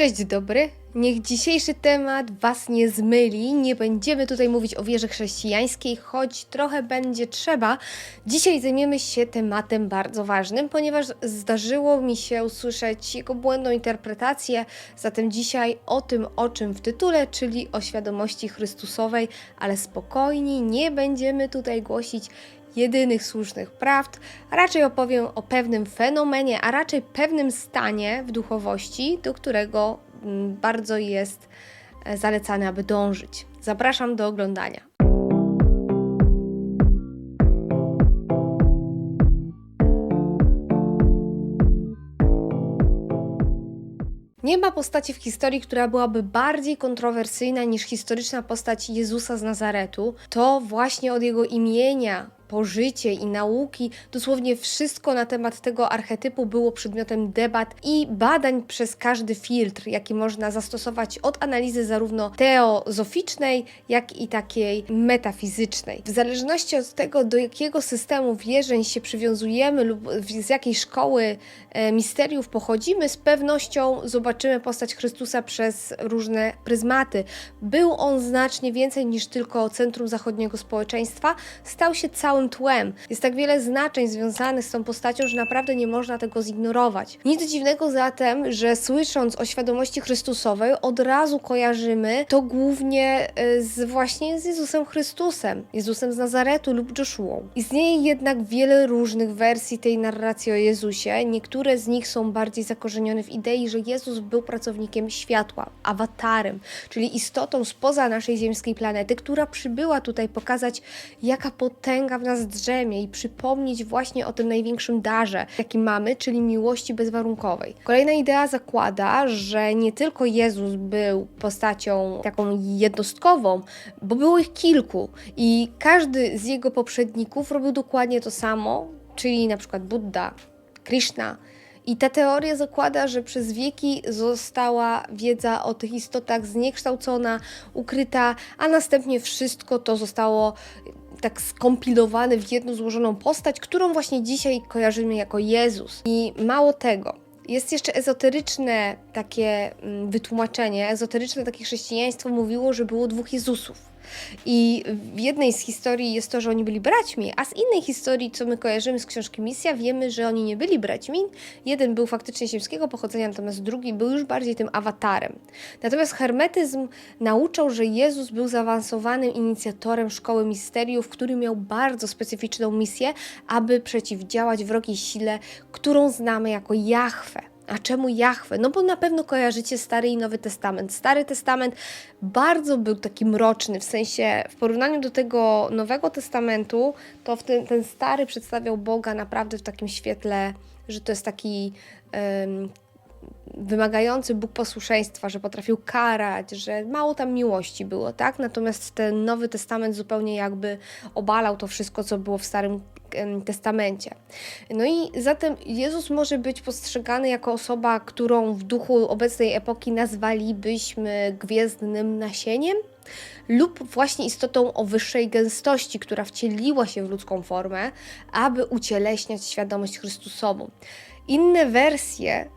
Cześć, dobry. Niech dzisiejszy temat Was nie zmyli. Nie będziemy tutaj mówić o wierze chrześcijańskiej, choć trochę będzie trzeba. Dzisiaj zajmiemy się tematem bardzo ważnym, ponieważ zdarzyło mi się usłyszeć jego błędną interpretację. Zatem dzisiaj o tym, o czym w tytule, czyli o świadomości Chrystusowej, ale spokojnie, nie będziemy tutaj głosić jedynych słusznych prawd, a raczej opowiem o pewnym fenomenie, a raczej pewnym stanie w duchowości, do którego mm, bardzo jest e, zalecane, aby dążyć. Zapraszam do oglądania. Nie ma postaci w historii, która byłaby bardziej kontrowersyjna niż historyczna postać Jezusa z Nazaretu. To właśnie od jego imienia, pożycie i nauki, dosłownie wszystko na temat tego archetypu było przedmiotem debat i badań przez każdy filtr, jaki można zastosować od analizy zarówno teozoficznej, jak i takiej metafizycznej. W zależności od tego, do jakiego systemu wierzeń się przywiązujemy lub z jakiej szkoły e, misteriów pochodzimy, z pewnością zobaczymy postać Chrystusa przez różne pryzmaty. Był on znacznie więcej niż tylko centrum zachodniego społeczeństwa, stał się całym tłem. Jest tak wiele znaczeń związanych z tą postacią, że naprawdę nie można tego zignorować. Nic dziwnego zatem, że słysząc o świadomości Chrystusowej, od razu kojarzymy to głównie e, z właśnie z Jezusem Chrystusem, Jezusem z Nazaretu lub Joshuą. Istnieje jednak wiele różnych wersji tej narracji o Jezusie. Niektóre z nich są bardziej zakorzenione w idei, że Jezus był pracownikiem światła, awatarem, czyli istotą spoza naszej ziemskiej planety, która przybyła tutaj pokazać, jaka potęga w nas drzemie i przypomnieć właśnie o tym największym darze, jaki mamy, czyli miłości bezwarunkowej. Kolejna idea zakłada, że nie tylko Jezus był postacią taką jednostkową, bo było ich kilku i każdy z jego poprzedników robił dokładnie to samo, czyli na przykład Buddha, Krishna, i ta teoria zakłada, że przez wieki została wiedza o tych istotach zniekształcona, ukryta, a następnie wszystko to zostało tak skompilowane w jedną złożoną postać, którą właśnie dzisiaj kojarzymy jako Jezus. I mało tego, jest jeszcze ezoteryczne takie mm, wytłumaczenie, ezoteryczne takie chrześcijaństwo mówiło, że było dwóch Jezusów. I w jednej z historii jest to, że oni byli braćmi, a z innej historii, co my kojarzymy z książki Misja, wiemy, że oni nie byli braćmi. Jeden był faktycznie ziemskiego pochodzenia, natomiast drugi był już bardziej tym awatarem. Natomiast hermetyzm nauczał, że Jezus był zaawansowanym inicjatorem szkoły misteriów, który miał bardzo specyficzną misję, aby przeciwdziałać wrogiej sile, którą znamy jako Jahwe. A czemu Jahwe? No bo na pewno kojarzycie Stary i Nowy Testament. Stary Testament bardzo był taki mroczny, w sensie w porównaniu do tego Nowego Testamentu, to w ten, ten Stary przedstawiał Boga naprawdę w takim świetle, że to jest taki um, wymagający Bóg posłuszeństwa, że potrafił karać, że mało tam miłości było, tak? Natomiast ten Nowy Testament zupełnie jakby obalał to wszystko, co było w Starym Testamencie. No i zatem Jezus może być postrzegany jako osoba, którą w duchu obecnej epoki nazwalibyśmy gwiezdnym nasieniem, lub właśnie istotą o wyższej gęstości, która wcieliła się w ludzką formę, aby ucieleśniać świadomość Chrystusową. Inne wersje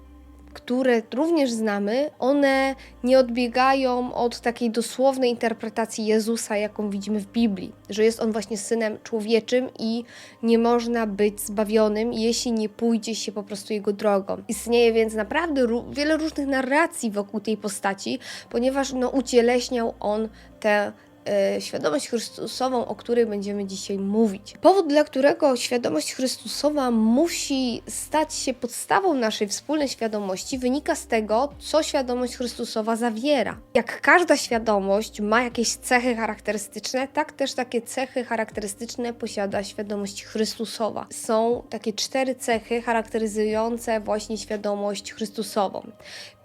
które również znamy, one nie odbiegają od takiej dosłownej interpretacji Jezusa, jaką widzimy w Biblii, że jest on właśnie synem człowieczym i nie można być zbawionym, jeśli nie pójdzie się po prostu jego drogą. Istnieje więc naprawdę wiele różnych narracji wokół tej postaci, ponieważ no, ucieleśniał on te E, świadomość Chrystusową, o której będziemy dzisiaj mówić. Powód, dla którego świadomość Chrystusowa musi stać się podstawą naszej wspólnej świadomości, wynika z tego, co świadomość Chrystusowa zawiera. Jak każda świadomość ma jakieś cechy charakterystyczne, tak też takie cechy charakterystyczne posiada świadomość Chrystusowa. Są takie cztery cechy charakteryzujące właśnie świadomość Chrystusową.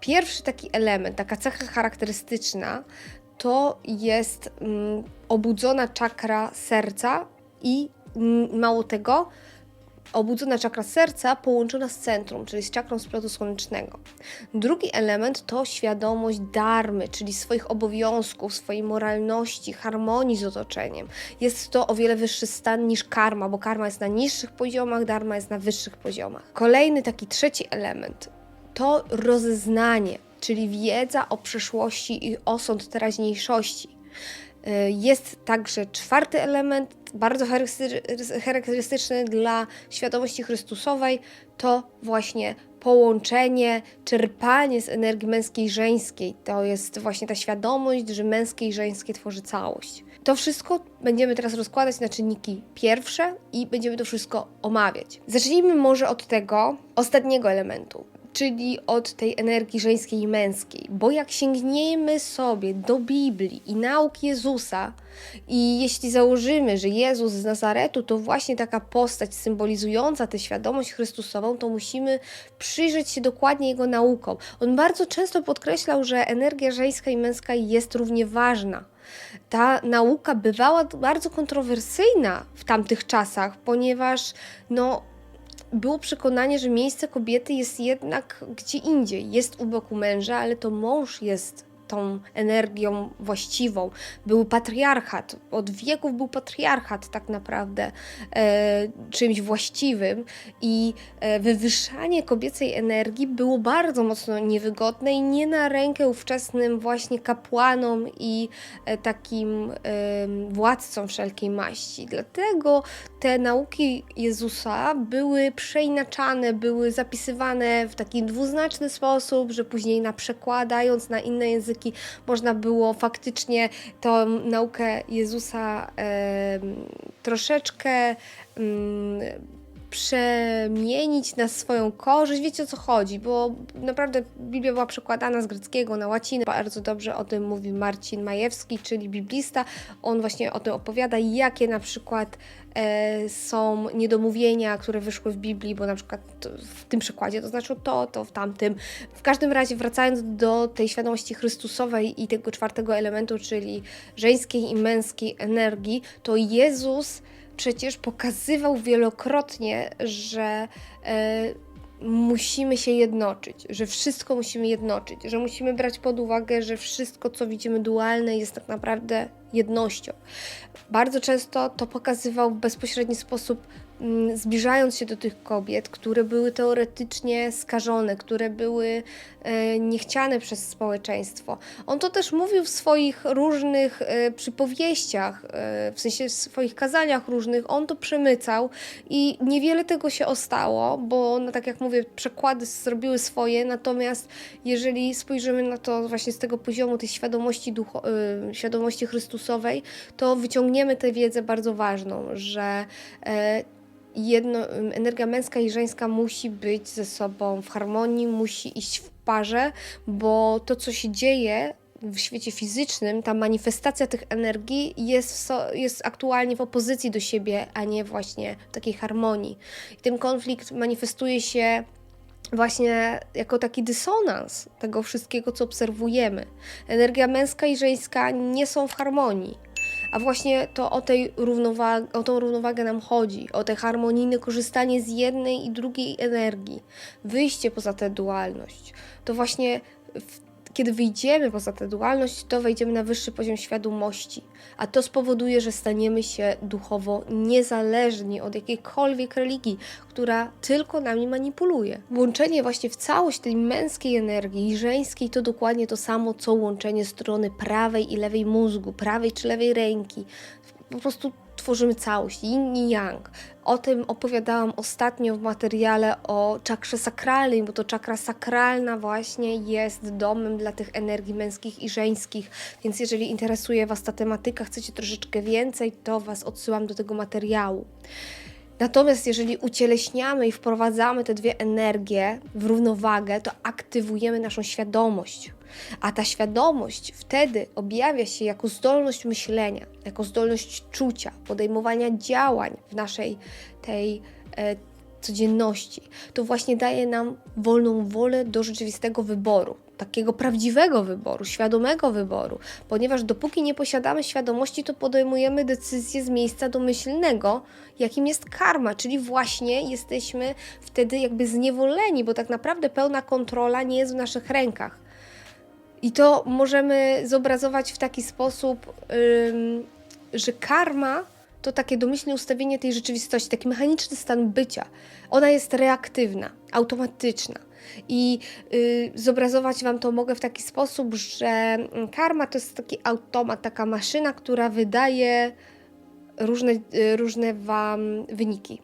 Pierwszy taki element, taka cecha charakterystyczna, to jest mm, obudzona czakra serca i mm, mało tego, obudzona czakra serca połączona z centrum, czyli z czakrą splotu słonecznego. Drugi element to świadomość darmy, czyli swoich obowiązków, swojej moralności, harmonii z otoczeniem. Jest to o wiele wyższy stan niż karma, bo karma jest na niższych poziomach, darma jest na wyższych poziomach. Kolejny taki trzeci element to rozeznanie czyli wiedza o przeszłości i osąd teraźniejszości. Y, Jest także czwarty element, bardzo charaktery- charakterystyczny dla świadomości Chrystusowej, to właśnie połączenie, czerpanie z energii męskiej i żeńskiej. To jest właśnie ta świadomość, że męskie i żeńskie tworzy całość. To wszystko będziemy teraz rozkładać na czynniki pierwsze i będziemy to wszystko omawiać. Zacznijmy może od tego ostatniego elementu, czyli od tej energii żeńskiej i męskiej, bo jak sięgniemy sobie do Biblii i nauk Jezusa, i jeśli założymy, że Jezus z Nazaretu to właśnie taka postać symbolizująca tę świadomość Chrystusową, to musimy przyjrzeć się dokładnie Jego naukom. On bardzo często podkreślał, że energia żeńska i męska jest równie ważna. Ta nauka bywała bardzo kontrowersyjna w tamtych czasach, ponieważ no, było przekonanie, że miejsce kobiety jest jednak gdzie indziej. Jest u boku męża, ale to mąż jest tą energią właściwą. Był patriarchat, od wieków był patriarchat tak naprawdę e, czymś właściwym i e, wywyższanie kobiecej energii było bardzo mocno niewygodne i nie na rękę ówczesnym właśnie kapłanom i e, takim e, władcom wszelkiej maści. Dlatego te nauki Jezusa były przeinaczane, były zapisywane w taki dwuznaczny sposób, że później na przekładając na inne języki można było faktycznie tą naukę Jezusa troszeczkę przemienić na swoją korzyść. Wiecie o co chodzi, bo naprawdę Biblia była przekładana z greckiego na łacinę. Bardzo dobrze o tym mówi Marcin Majewski, czyli biblista. On właśnie o tym opowiada, jakie na przykład e, są niedomówienia, które wyszły w Biblii, bo na przykład w tym przykładzie to znaczy to, to w tamtym. W każdym razie wracając do tej świadomości Chrystusowej i tego czwartego elementu, czyli żeńskiej i męskiej energii, to Jezus przecież pokazywał wielokrotnie, że e, musimy się jednoczyć, że wszystko musimy jednoczyć, że musimy brać pod uwagę, że wszystko, co widzimy dualne, jest tak naprawdę jednością. Bardzo często to pokazywał w bezpośredni sposób, zbliżając się do tych kobiet, które były teoretycznie skażone, które były e, niechciane przez społeczeństwo. On to też mówił w swoich różnych e, przypowieściach, e, w sensie w swoich kazaniach różnych, on to przemycał i niewiele tego się ostało, bo no, tak jak mówię, przekłady zrobiły swoje, natomiast jeżeli spojrzymy na to właśnie z tego poziomu tej świadomości, ducho, świadomości Chrystusowej, to wyciągniemy tę wiedzę bardzo ważną, że jedno, energia męska i żeńska musi być ze sobą w harmonii, musi iść w parze, bo to, co się dzieje w świecie fizycznym, ta manifestacja tych energii jest, so, jest aktualnie w opozycji do siebie, a nie właśnie w takiej harmonii. I ten konflikt manifestuje się właśnie jako taki dysonans tego wszystkiego, co obserwujemy. Energia męska i żeńska nie są w harmonii. A właśnie to o, tej równowag- o tą równowagę nam chodzi, o te harmonijne korzystanie z jednej i drugiej energii, wyjście poza tę dualność. To właśnie w kiedy wyjdziemy poza tę dualność, to wejdziemy na wyższy poziom świadomości, a to spowoduje, że staniemy się duchowo niezależni od jakiejkolwiek religii, która tylko nami manipuluje. Łączenie właśnie w całość tej męskiej energii i żeńskiej to dokładnie to samo, co łączenie strony prawej i lewej mózgu, prawej czy lewej ręki. Po prostu tworzymy całość, yin i yang. O tym opowiadałam ostatnio w materiale o czakrze sakralnej, bo to czakra sakralna właśnie jest domem dla tych energii męskich i żeńskich, więc jeżeli interesuje Was ta tematyka, chcecie troszeczkę więcej, to Was odsyłam do tego materiału. Natomiast jeżeli ucieleśniamy i wprowadzamy te dwie energie w równowagę, to aktywujemy naszą świadomość. A ta świadomość wtedy objawia się jako zdolność myślenia, jako zdolność czucia, podejmowania działań w naszej tej e, codzienności. To właśnie daje nam wolną wolę do rzeczywistego wyboru, takiego prawdziwego wyboru, świadomego wyboru, ponieważ dopóki nie posiadamy świadomości, to podejmujemy decyzje z miejsca domyślnego, jakim jest karma, czyli właśnie jesteśmy wtedy jakby zniewoleni, bo tak naprawdę pełna kontrola nie jest w naszych rękach. I to możemy zobrazować w taki sposób, że karma to takie domyślne ustawienie tej rzeczywistości, taki mechaniczny stan bycia. Ona jest reaktywna, automatyczna. I y, zobrazować Wam to mogę w taki sposób, że mm, karma to jest taki automat, taka maszyna, która wydaje różne, y, różne Wam wyniki.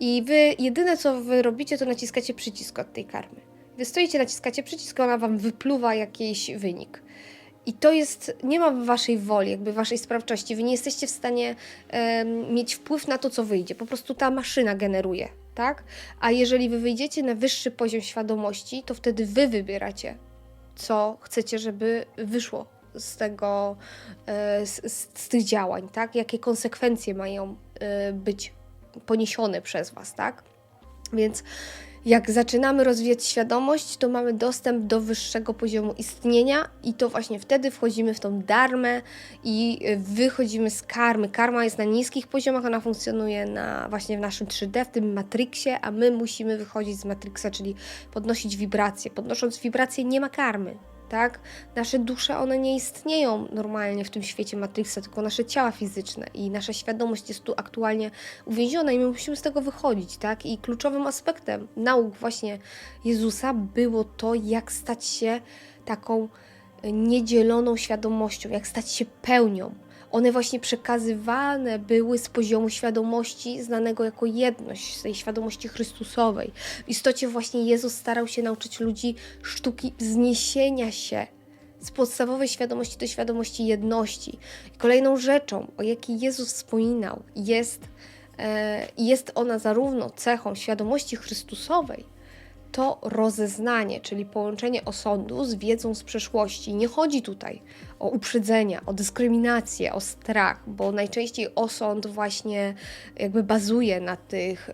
I Wy, jedyne co Wy robicie, to naciskacie przycisk od tej karmy. Wy stoicie, naciskacie przycisk, ona Wam wypluwa jakiś wynik. I to jest, nie ma waszej woli, jakby waszej sprawczości. Wy nie jesteście w stanie mieć wpływ na to, co wyjdzie. Po prostu ta maszyna generuje, tak? A jeżeli wy wyjdziecie na wyższy poziom świadomości, to wtedy wy wybieracie, co chcecie, żeby wyszło z tego, e, z, z tych działań, tak? Jakie konsekwencje mają e, być poniesione przez was, tak? Więc jak zaczynamy rozwijać świadomość, to mamy dostęp do wyższego poziomu istnienia i to właśnie wtedy wchodzimy w tą darmę i y, wychodzimy z karmy. Karma jest na niskich poziomach, ona funkcjonuje na, właśnie w naszym 3D, w tym Matrixie, a my musimy wychodzić z Matrixa, czyli podnosić wibracje. Podnosząc wibracje nie ma karmy. Tak? Nasze dusze, one nie istnieją normalnie w tym świecie Matrixa, tylko nasze ciała fizyczne i nasza świadomość jest tu aktualnie uwięziona i my musimy z tego wychodzić, tak? I kluczowym aspektem nauk właśnie Jezusa było to, jak stać się taką niedzieloną świadomością, jak stać się pełnią. One właśnie przekazywane były z poziomu świadomości znanego jako jedność, z tej świadomości Chrystusowej. W istocie właśnie Jezus starał się nauczyć ludzi sztuki wzniesienia się z podstawowej świadomości do świadomości jedności. Kolejną rzeczą, o jakiej Jezus wspominał, jest, e, jest ona zarówno cechą świadomości Chrystusowej, to rozeznanie, czyli połączenie osądu z wiedzą z przeszłości. Nie chodzi tutaj o uprzedzenia, o dyskryminację, o strach, bo najczęściej osąd właśnie jakby bazuje na tych,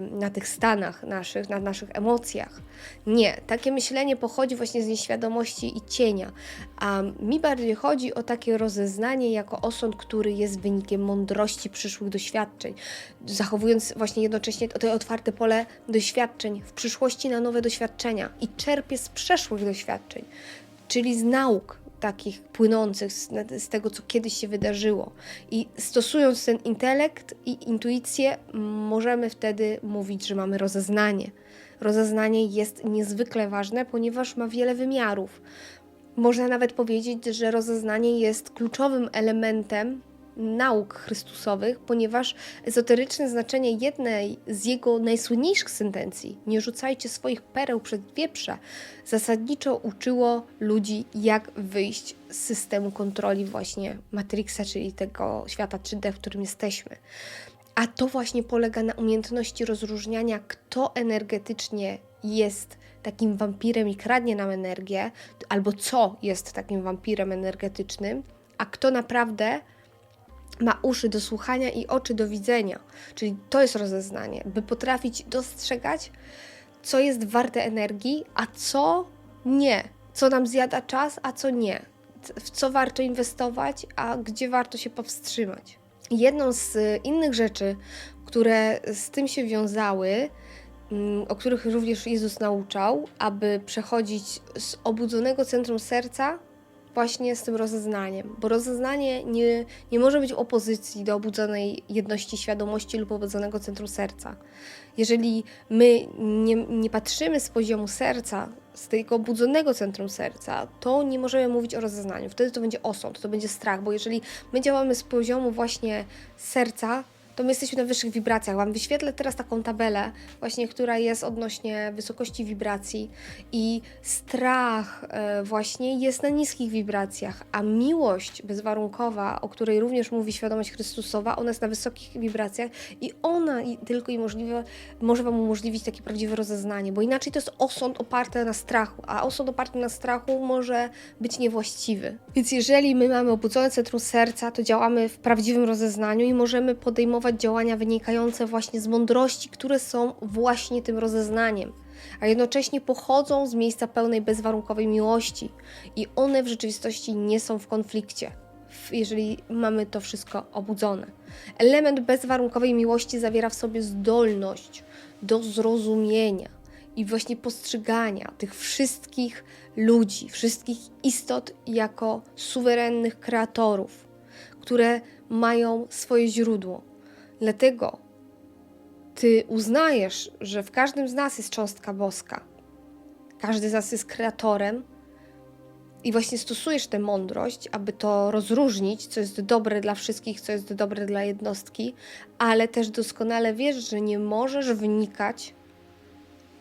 yy, na tych stanach naszych, na naszych emocjach. Nie, takie myślenie pochodzi właśnie z nieświadomości i cienia, a mi bardziej chodzi o takie rozeznanie jako osąd, który jest wynikiem mądrości przyszłych doświadczeń, zachowując właśnie jednocześnie to otwarte pole doświadczeń w przyszłości na nowe doświadczenia i czerpie z przeszłych doświadczeń, czyli z nauk takich płynących z, z, tego, co kiedyś się wydarzyło. I stosując ten intelekt i intuicję, możemy wtedy mówić, że mamy rozeznanie. Rozeznanie jest niezwykle ważne, ponieważ ma wiele wymiarów. Można nawet powiedzieć, że rozeznanie jest kluczowym elementem nauk chrystusowych, ponieważ ezoteryczne znaczenie jednej z jego najsłynniejszych sentencji, nie rzucajcie swoich pereł przed wieprze, zasadniczo uczyło ludzi, jak wyjść z systemu kontroli właśnie Matrixa, czyli tego świata 3D, w którym jesteśmy. A to właśnie polega na umiejętności rozróżniania, kto energetycznie jest takim wampirem i kradnie nam energię, albo co jest takim wampirem energetycznym, a kto naprawdę ma uszy do słuchania i oczy do widzenia. Czyli to jest rozeznanie, by potrafić dostrzegać, co jest warte energii, a co nie. Co nam zjada czas, a co nie. W co warto inwestować, a gdzie warto się powstrzymać. Jedną z innych rzeczy, które z tym się wiązały, mm, o których również Jezus nauczał, aby przechodzić z obudzonego centrum serca właśnie z tym rozeznaniem, bo rozeznanie nie, nie może być opozycji do obudzonej jedności świadomości lub obudzonego centrum serca. Jeżeli my nie, nie patrzymy z poziomu serca, z tego obudzonego centrum serca, to nie możemy mówić o rozeznaniu. Wtedy to będzie osąd, to będzie strach, bo jeżeli my działamy z poziomu właśnie serca, to my jesteśmy na wyższych wibracjach. Wam wyświetlę teraz taką tabelę, właśnie, która jest odnośnie wysokości wibracji i strach e, właśnie jest na niskich wibracjach, a miłość bezwarunkowa, o której również mówi świadomość Chrystusowa, ona jest na wysokich wibracjach i ona tylko i możliwe, może Wam umożliwić takie prawdziwe rozeznanie, bo inaczej to jest osąd oparty na strachu, a osąd oparty na strachu może być niewłaściwy. Więc jeżeli my mamy obudzone centrum serca, to działamy w prawdziwym rozeznaniu i możemy podejmować działania wynikające właśnie z mądrości, które są właśnie tym rozeznaniem, a jednocześnie pochodzą z miejsca pełnej bezwarunkowej miłości i one w rzeczywistości nie są w konflikcie, jeżeli mamy to wszystko obudzone. Element bezwarunkowej miłości zawiera w sobie zdolność do zrozumienia i właśnie postrzegania tych wszystkich ludzi, wszystkich istot jako suwerennych kreatorów, które mają swoje źródło, Dlatego ty uznajesz, że w każdym z nas jest cząstka boska. każdy z nas jest kreatorem i właśnie stosujesz tę mądrość, aby to rozróżnić, co jest dobre dla wszystkich, co jest dobre dla jednostki, ale też doskonale wiesz, że nie możesz wnikać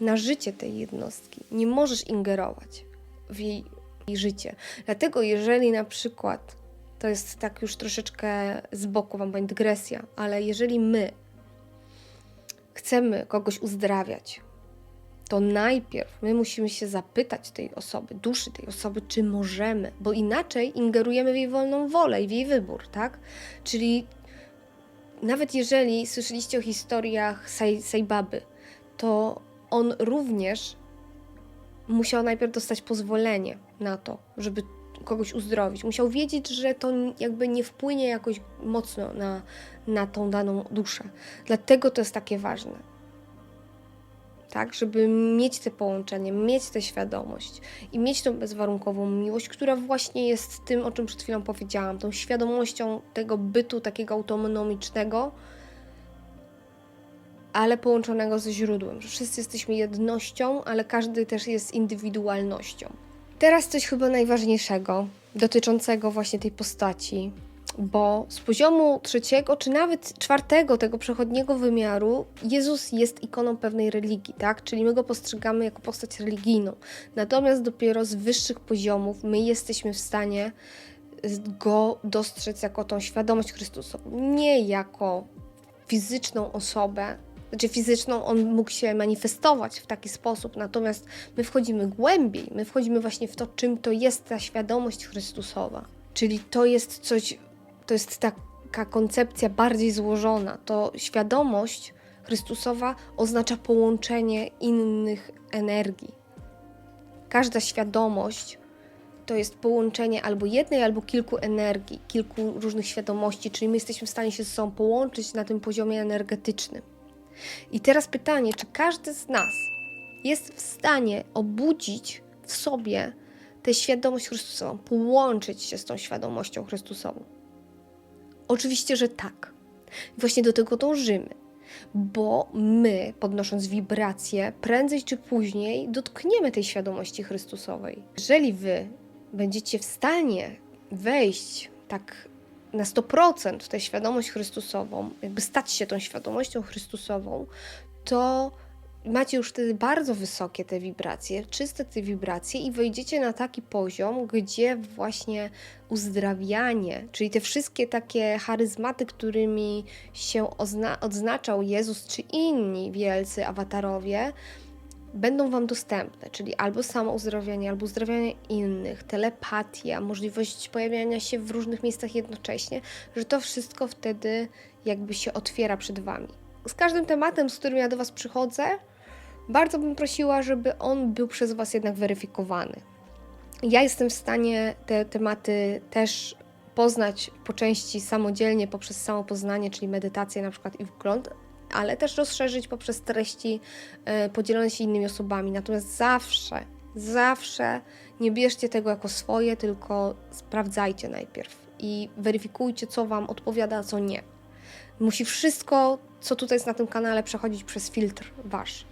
na życie tej jednostki. Nie możesz ingerować w jej, jej życie. Dlatego, jeżeli na przykład, to jest tak już troszeczkę z boku, wam będzie dygresja, ale jeżeli my chcemy kogoś uzdrawiać, to najpierw my musimy się zapytać tej osoby, duszy tej osoby, czy możemy, bo inaczej ingerujemy w jej wolną wolę i w jej wybór, tak? Czyli nawet jeżeli słyszeliście o historiach Sai, Saibaby, to on również musiał najpierw dostać pozwolenie na to, żeby kogoś uzdrowić. Musiał wiedzieć, że to jakby nie wpłynie jakoś mocno na, na tą daną duszę. Dlatego to jest takie ważne. Tak, żeby mieć te połączenie, mieć tę świadomość i mieć tą bezwarunkową miłość, która właśnie jest tym, o czym przed chwilą powiedziałam, tą świadomością tego bytu takiego autonomicznego, ale połączonego ze źródłem, że wszyscy jesteśmy jednością, ale każdy też jest indywidualnością. Teraz coś chyba najważniejszego dotyczącego właśnie tej postaci, bo z poziomu trzeciego, czy nawet czwartego tego przechodniego wymiaru, Jezus jest ikoną pewnej religii, tak? Czyli my go postrzegamy jako postać religijną. Natomiast dopiero z wyższych poziomów my jesteśmy w stanie go dostrzec jako tą świadomość Chrystusową, nie jako fizyczną osobę, znaczy fizyczną on mógł się manifestować w taki sposób, natomiast my wchodzimy głębiej, my wchodzimy właśnie w to, czym to jest ta świadomość Chrystusowa. Czyli to jest coś, to jest taka koncepcja bardziej złożona. To świadomość Chrystusowa oznacza połączenie innych energii. Każda świadomość to jest połączenie albo jednej, albo kilku energii, kilku różnych świadomości, czyli my jesteśmy w stanie się ze sobą połączyć na tym poziomie energetycznym. I teraz pytanie, czy każdy z nas jest w stanie obudzić w sobie tę świadomość Chrystusową, połączyć się z tą świadomością Chrystusową? Oczywiście, że tak. Właśnie do tego dążymy, bo my, podnosząc wibracje, prędzej czy później dotkniemy tej świadomości Chrystusowej. Jeżeli wy będziecie w stanie wejść tak na 100% w tę świadomość Chrystusową, jakby stać się tą świadomością Chrystusową, to macie już wtedy bardzo wysokie te wibracje, czyste te wibracje i wejdziecie na taki poziom, gdzie właśnie uzdrawianie, czyli te wszystkie takie charyzmaty, którymi się odznaczał Jezus czy inni wielcy awatarowie, będą Wam dostępne, czyli albo samo uzdrowienie, albo uzdrawianie innych, telepatia, możliwość pojawiania się w różnych miejscach jednocześnie, że to wszystko wtedy jakby się otwiera przed Wami. Z każdym tematem, z którym ja do Was przychodzę, bardzo bym prosiła, żeby on był przez Was jednak weryfikowany. Ja jestem w stanie te tematy też poznać po części samodzielnie poprzez samopoznanie, czyli medytację na przykład i wgląd, ale też rozszerzyć poprzez treści e, podzielone się innymi osobami. Natomiast zawsze, zawsze nie bierzcie tego jako swoje, tylko sprawdzajcie najpierw i weryfikujcie, co Wam odpowiada, a co nie. Musi wszystko, co tutaj jest na tym kanale, przechodzić przez filtr Wasz.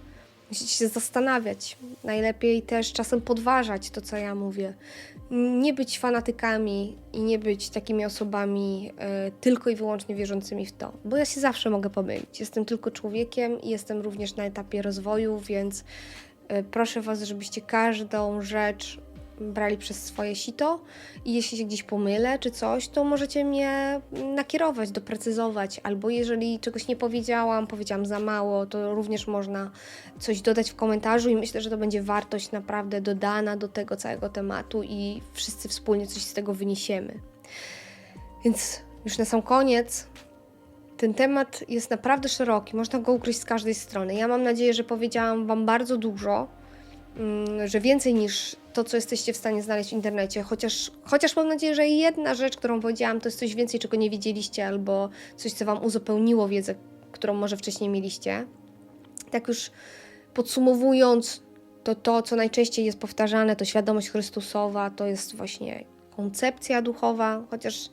Musicie się zastanawiać, najlepiej też czasem podważać to, co ja mówię. Nie być fanatykami i nie być takimi osobami y, tylko i wyłącznie wierzącymi w to, bo ja się zawsze mogę pomylić. Jestem tylko człowiekiem i jestem również na etapie rozwoju, więc y, proszę Was, żebyście każdą rzecz brali przez swoje sito i jeśli się gdzieś pomylę czy coś, to możecie mnie nakierować, doprecyzować, albo jeżeli czegoś nie powiedziałam, powiedziałam za mało, to również można coś dodać w komentarzu i myślę, że to będzie wartość naprawdę dodana do tego całego tematu i wszyscy wspólnie coś z tego wyniesiemy. Więc już na sam koniec ten temat jest naprawdę szeroki, można go ugryźć z każdej strony. Ja mam nadzieję, że powiedziałam Wam bardzo dużo, mm, że więcej niż to, co jesteście w stanie znaleźć w internecie, chociaż, chociaż mam nadzieję, że jedna rzecz, którą powiedziałam, to jest coś więcej, czego nie wiedzieliście, albo coś, co Wam uzupełniło wiedzę, którą może wcześniej mieliście. Tak już podsumowując, to to, co najczęściej jest powtarzane, to świadomość Chrystusowa, to jest właśnie koncepcja duchowa, chociaż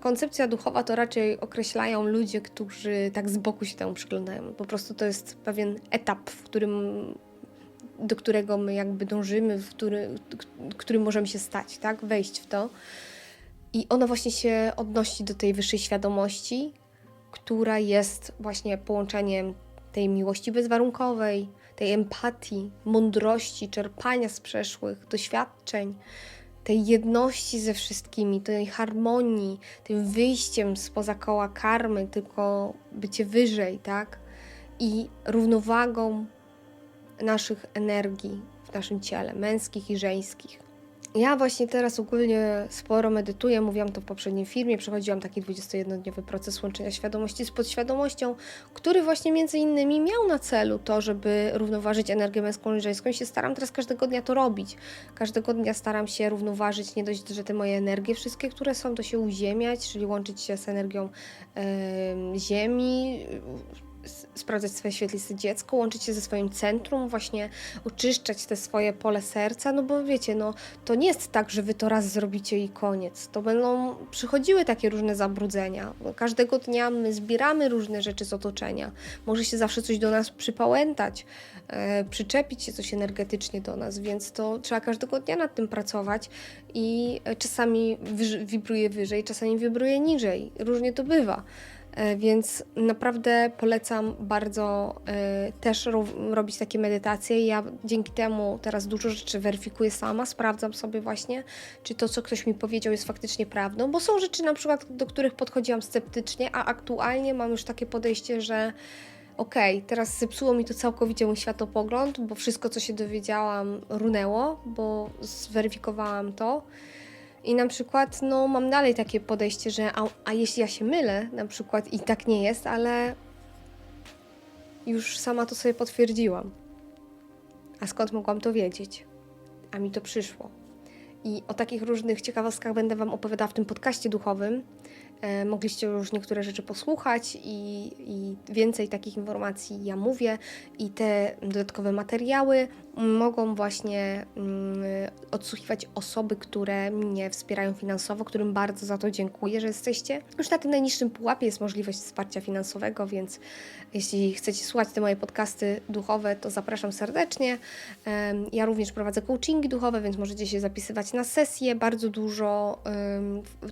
koncepcja duchowa to raczej określają ludzie, którzy tak z boku się temu przyglądają. Po prostu to jest pewien etap, w którym do którego my jakby dążymy, w który, którym możemy się stać, tak? Wejść w to. I ona właśnie się odnosi do tej wyższej świadomości, która jest właśnie połączeniem tej miłości bezwarunkowej, tej empatii, mądrości, czerpania z przeszłych doświadczeń, tej jedności ze wszystkimi, tej harmonii, tym wyjściem spoza koła karmy, tylko bycie wyżej, tak? I równowagą naszych energii w naszym ciele, męskich i żeńskich. Ja właśnie teraz ogólnie sporo medytuję, mówiłam to w poprzednim filmie, przechodziłam taki 21-dniowy proces łączenia świadomości z podświadomością, który właśnie między innymi miał na celu to, żeby równoważyć energię męską i żeńską i się staram teraz każdego dnia to robić. Każdego dnia staram się równoważyć nie dość, że te moje energie wszystkie, które są, to się uziemiać, czyli łączyć się z energią yy, ziemi, sprawdzać swoje świetliste dziecko, łączyć się ze swoim centrum, właśnie oczyszczać te swoje pole serca, no bo wiecie, no to nie jest tak, że wy to raz zrobicie i koniec. To będą przychodziły takie różne zabrudzenia. Każdego dnia my zbieramy różne rzeczy z otoczenia. Może się zawsze coś do nas przypałętać, e, przyczepić się coś energetycznie do nas, więc to trzeba każdego dnia nad tym pracować i czasami wibruje wyżej, czasami wibruje niżej. Różnie to bywa. E, więc naprawdę polecam bardzo y, też ro robić takie medytacje. Ja dzięki temu teraz dużo rzeczy weryfikuję sama, sprawdzam sobie właśnie, czy to, co ktoś mi powiedział, jest faktycznie prawdą, bo są rzeczy na przykład, do których podchodziłam sceptycznie, a aktualnie mam już takie podejście, że okej, okay, teraz zepsuło mi to całkowicie mój światopogląd, bo wszystko, co się dowiedziałam, runęło, bo zweryfikowałam to. I na przykład, no, mam dalej takie podejście, że a, a jeśli ja się mylę, na przykład i tak nie jest, ale już sama to sobie potwierdziłam. A skąd mogłam to wiedzieć? A mi to przyszło. I o takich różnych ciekawostkach będę Wam opowiadała w tym podcaście duchowym. E, mogliście już niektóre rzeczy posłuchać i, i, więcej takich informacji ja mówię i te dodatkowe materiały mogą właśnie mm, odsłuchiwać osoby, które mnie wspierają finansowo, którym bardzo za to dziękuję, że jesteście. Już na tym najniższym pułapie jest możliwość wsparcia finansowego, więc jeśli chcecie słuchać te moje podcasty duchowe, to zapraszam serdecznie. Ja również prowadzę coachingi duchowe, więc możecie się zapisywać na sesje. Bardzo dużo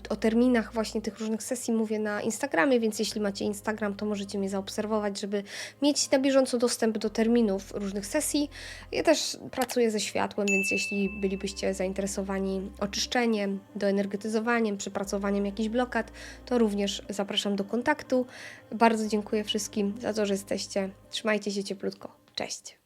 o terminach właśnie tych różnych sesji mówię na Instagramie, więc jeśli macie Instagram, to możecie mnie zaobserwować, żeby mieć na bieżąco dostęp do terminów różnych sesji. Ja też pracuję ze światłem, więc jeśli bylibyście zainteresowani oczyszczeniem, doenergetyzowaniem, przepracowaniem jakichś blokad, to również zapraszam do kontaktu. Bardzo dziękuję wszystkim za to, że jesteście. Trzymajcie się cieplutko. Cześć!